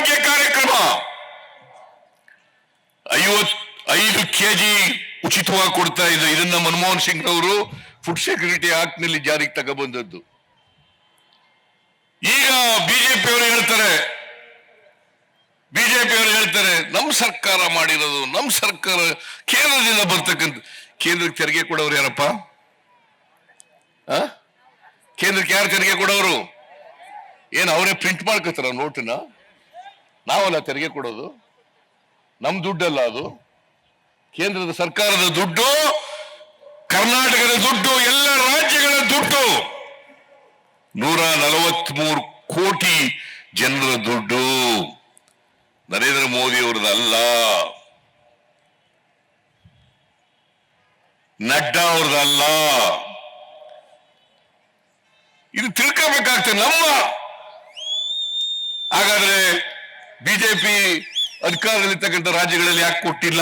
ಭಾಗ್ಯ ಕಾರ್ಯಕ್ರಮ. ಐವತ್ ಐದು ಕೆಜಿ ಉಚಿತವಾಗಿ ಕೊಡ್ತಾ ಇದ್ರು. ಇದನ್ನ ಮನಮೋಹನ್ ಸಿಂಗ್ ಅವರು ಫುಡ್ ಸೆಕ್ಯೂರಿಟಿ ಆಕ್ಟ್ನಲ್ಲಿ ಜಾರಿಗೆ ತಗೊಬಂದದ್ದು. ಈಗ ಬಿಜೆಪಿ ಅವರು ಹೇಳ್ತಾರೆ. ಬಿಜೆಪಿ ಅವರು ಹೇಳ್ತಾರೆ, ನಮ್ ಸರ್ಕಾರ ಮಾಡಿರೋದು, ನಮ್ ಸರ್ಕಾರ ಕೇಂದ್ರದಿಂದ ಬರ್ತಕ್ಕಂಥ ಕೇಂದ್ರಕ್ಕೆ ತೆರಿಗೆ ಕೊಡೋರು ಯಾರಪ್ಪ? ಕೇಂದ್ರಕ್ಕೆ ಯಾರು ತೆರಿಗೆ ಕೊಡೋರು? ಏನ್ ಅವರೇ ಪ್ರಿಂಟ್ ಮಾಡ್ಕೋತಾರ ನೋಟನ್ನ ನಾವಲ್ಲ ತೆರಿಗೆ ಕೊಡೋದು. ನಮ್ಮ ದುಡ್ಡಲ್ಲ ಅದು. ಕೇಂದ್ರದ ಸರ್ಕಾರದ ದುಡ್ಡು, ಕರ್ನಾಟಕದ ದುಡ್ಡು, ಎಲ್ಲ ರಾಜ್ಯಗಳ ದುಡ್ಡು. ನೂರ ನಲವತ್ಮೂರು ಕೋಟಿ ಜನರ ದುಡ್ಡು. ನರೇಂದ್ರ ಮೋದಿ ಅವ್ರದ್ದಲ್ಲ ನಡ್ಡಾ ಅವ್ರದ್ದಲ್ಲ ಇದು ತಿಳ್ಕೋಬೇಕಾಗ್ತದೆ ನಮ್ಮ ಬಿಜೆಪಿ ಅಧಿಕಾರದಲ್ಲಿರ್ತಕ್ಕಂಥ ರಾಜ್ಯಗಳಲ್ಲಿ ಯಾಕೆ ಕೊಟ್ಟಿಲ್ಲ?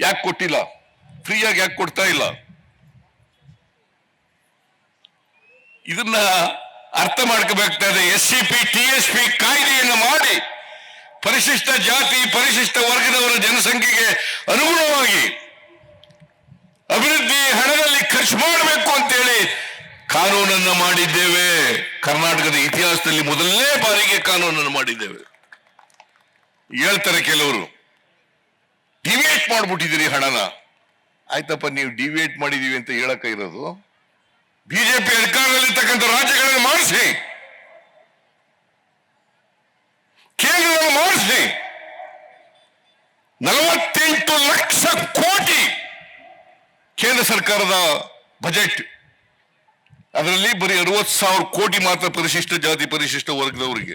ಯಾಕೆ ಕೊಟ್ಟಿಲ್ಲ? ಫ್ರೀಯಾಗಿ ಯಾಕೆ ಕೊಡ್ತಾ ಇಲ್ಲ? ಇದನ್ನ ಅರ್ಥ ಮಾಡ್ಕೋಬೇಕಾದ್ರೆ S C P T S P ಕಾಯ್ದೆಯನ್ನು ಮಾಡಿ ಪರಿಶಿಷ್ಟ ಜಾತಿ, ಪರಿಶಿಷ್ಟ ವರ್ಗದವರ ಜನಸಂಖ್ಯೆಗೆ ಅನುಗುಣವಾಗಿ ಅಭಿವೃದ್ಧಿ ಹಣದಲ್ಲಿ ಖರ್ಚು ಮಾಡಬೇಕು ಅಂತೇಳಿ ಕಾನೂನನ್ನ ಮಾಡಿದ್ದೇವೆ. ಕರ್ನಾಟಕದ ಇತಿಹಾಸದಲ್ಲಿ ಮೊದಲನೇ ಬಾರಿಗೆ ಕಾನೂನನ್ನು ಮಾಡಿದ್ದೇವೆ. ಹೇಳ್ತಾರೆ ಕೆಲವರು ಡಿವೇಟ್ ಮಾಡ್ಬಿಟ್ಟಿದ್ದೀರಿ ಹಣನ. ಆಯ್ತಪ್ಪ, ನೀವು ಡಿವೇಟ್ ಮಾಡಿದೀವಿ ಅಂತ ಹೇಳಕ ಇರೋದು. ಬಿಜೆಪಿ ಅಧಿಕಾರದಲ್ಲಿರ್ತಕ್ಕಂಥ ರಾಜ್ಯಗಳನ್ನು ಮಾಡಿಸಿ. ಕೇಂದ್ರವನ್ನು ಮಾಡಿಸಿ. ನಲವತ್ತೆಂಟು ಲಕ್ಷ ಕೋಟಿ ಕೇಂದ್ರ ಸರ್ಕಾರದ ಬಜೆಟ್ ಅದರಲ್ಲಿ ಬರೀ ಅರವತ್ತು ಸಾವಿರ ಕೋಟಿ ಮಾತ್ರ ಪರಿಶಿಷ್ಟ ಜಾತಿ ಪರಿಶಿಷ್ಟ ವರ್ಗದವರಿಗೆ.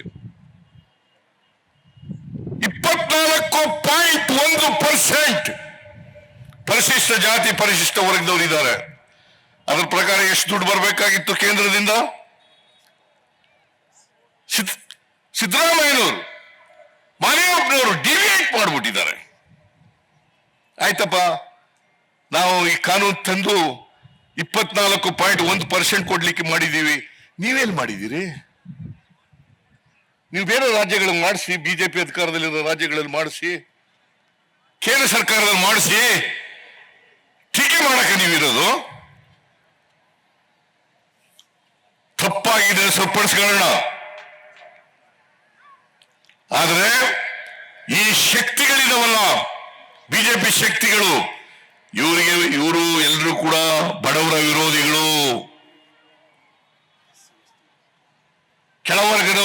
ಇಪ್ಪತ್ನಾಲ್ಕು ಪಾಯಿಂಟ್ ಒಂದು ಪರ್ಸೆಂಟ್ ಪರಿಶಿಷ್ಟ ಜಾತಿ ಪರಿಶಿಷ್ಟ ವರ್ಗದವರು ಇದ್ದಾರೆ ಅದರ ಪ್ರಕಾರ ಎಷ್ಟು ದುಡ್ಡು ಬರಬೇಕಾಗಿತ್ತು ಕೇಂದ್ರದಿಂದ? ಸಿದ್- ಸಿದ್ದರಾಮಯ್ಯನವರು ಮನೆಯೊಬ್ಬನವರು ಡಿವಿಯೇಟ್ ಮಾಡ್ಬಿಟ್ಟಿದ್ದಾರೆ. ಆಯ್ತಪ್ಪ, ನಾವು ಈ ಕಾನೂನು ತಂದು ಇಪ್ಪತ್ನಾಲ್ಕು ಪಾಯಿಂಟ್ ಒಂದು ಪರ್ಸೆಂಟ್ ಕೊಡ್ಲಿಕ್ಕೆ ಮಾಡಿದೀವಿ ನೀವೇನ್ ಮಾಡಿದ್ದೀರಿ? ನೀವು ಬೇರೆ ರಾಜ್ಯಗಳಲ್ಲಿ ಮಾಡಿಸಿ, ಬಿಜೆಪಿ ಅಧಿಕಾರದಲ್ಲಿರೋ ರಾಜ್ಯಗಳಲ್ಲಿ ಮಾಡಿಸಿ, ಕೇಂದ್ರ ಸರ್ಕಾರದಲ್ಲಿ ಮಾಡಿಸಿ, ಟೀಕೆ ಮಾಡಕ್ಕೆ ನೀವಿರೋದು? ತಪ್ಪಾಗಿದೆ ಸರಿಪಡಿಸ್ಕೊಳ್ಳೋಣ ಆದರೆ ಈ ಶಕ್ತಿಗಳಿದವಲ್ಲ, ಬಿಜೆಪಿ ಶಕ್ತಿಗಳು. ಇವರಿಗೆ ಇವರು ಎಲ್ಲರೂ ಕೂಡ ಬಡವರ ವಿರೋಧಿಗಳು. ಕೆಳವರ್ಗದವರ